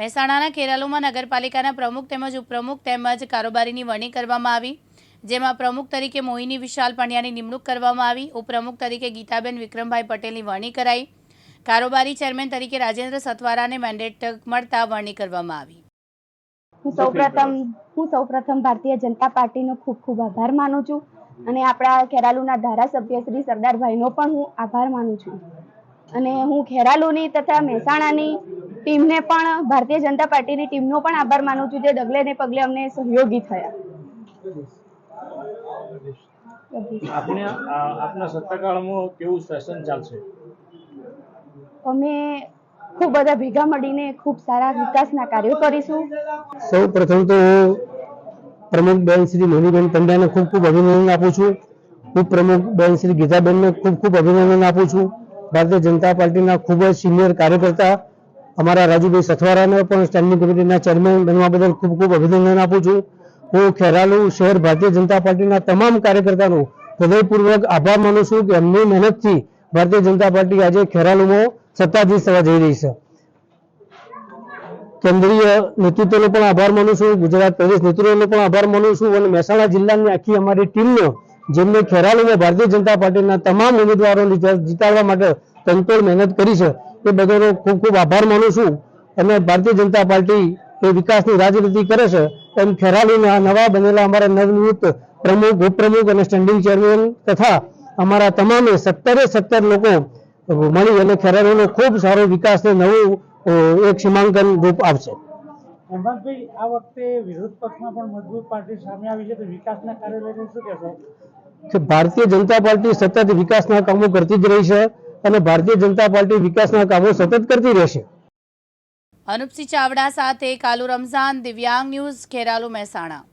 મહેસાણાના ખેરાલુમાં નગરપાલિકાના પ્રમુખ તેમજ ઉપપ્રમુખ તેમજ કારોબારીની વરણી કરવામાં આવી, જેમાં પ્રમુખ તરીકે મોહિની વિશાલ પંડ્યાની નિમણૂક કરવામાં આવી, ઉપપ્રમુખ તરીકે ગીતાબેન વિક્રમભાઈ પટેલની વરણી કરાઈ, કારોબારી ચેરમેન તરીકે રાજેન્દ્ર સતવારાને મેન્ડેટ મળતા વરણી કરવામાં આવી. હું સૌપ્રથમ હું સૌપ્રથમ ભારતીય જનતા પાર્ટીનો ખૂબ ખૂબ આભાર માનું છું અને આપણા ખેરાલુના ધારાસભ્ય શ્રી સરદારભાઈનો પણ હું આભાર માનું છું. અને હું ખેરાલુની તથા મહેસાણાની ટીમને પણ ભારતીય જનતા પાર્ટીની ટીમનો પણ આભાર માનું છું જે ડગલે ને પગલે અમને સહયોગી થયા. આપને આપના સત્તાકાળમાં કેવું સેશન ચાલશે? અમે ખૂબ બધા ભેગા મળીને ખૂબ સારા વિકાસના કાર્યો કરીશું. સૌ પ્રથમ તો હું પ્રમુખ બેન શ્રી મનુબેન પંડ્યાને ખૂબ ખૂબ અભિનંદન આપું છું. ઉપપ્રમુખ બેન શ્રી ગીતાબેનને ખૂબ ખૂબ અભિનંદન આપું છું. ભારતીય જનતા પાર્ટીના ખૂબ જ સિનિયર કાર્યકર્તા અમારા રાજુભાઈ સથવારાને પણ સ્ટેન્ડિંગ કમિટીના ચેરમેન બનવા બદલ ખૂબ ખૂબ અભિનંદન આપું છું. હું ખેરાલુ શહેર ભારતીય જનતા પાર્ટીના તમામ કાર્યકર્તાનો હૃદયપૂર્વક આભાર માનું છું કે એમની મહેનતથી ભારતીય જનતા પાર્ટી આજે ખેરાલુમાં સત્તાધીશ થવા જઈ રહી છે. કેન્દ્રીય નેતૃત્વનો પણ આભાર માનું છું, ગુજરાત પ્રદેશ નેતૃત્વનો પણ આભાર માનું છું અને મહેસાણા જિલ્લાની આખી અમારી ટીમનો, જેમને ખેરાલુમાં ભારતીય જનતા પાર્ટીના તમામ ઉમેદવારોને જીતાડવા માટે તંતોડ મહેનત કરી છે એ બધાનો ખૂબ ખૂબ આભાર માનું છું. અને ભારતીય જનતા પાર્ટી એ વિકાસની રાજનીતિ કરે છે એમ ખેરાલુના નવા બનેલા અમારા નવનિયુક્ત પ્રમુખ ઉપપ્રમુખ અને સ્ટેન્ડિંગ ચેરમેન તથા અમારા તમામે સત્તરે સત્તર લોકો મળી અને ખેરાલુનો ખૂબ સારો વિકાસને નવું એક સીમાંકન રૂપ આપશે. હેમંતભાઈ આ વખતે વિરોધ પક્ષમાં પણ મજબૂત પાર્ટી સામે આવી છે તો વિકાસના કાર્યો લઈને શું કહેશો? ભારતીય જનતા પાર્ટી સતત વિકાસના કામો કરતી જ રહી છે. અને ભારતીય જનતા પાર્ટી વિકાસના કામો સતત કરતી રહેશે. અનુપસિંહ ચાવડા સાથે કાલુ રમઝાન, દિવ્યાંગ ન્યૂઝ, ખેરાલુ મહેસાણા.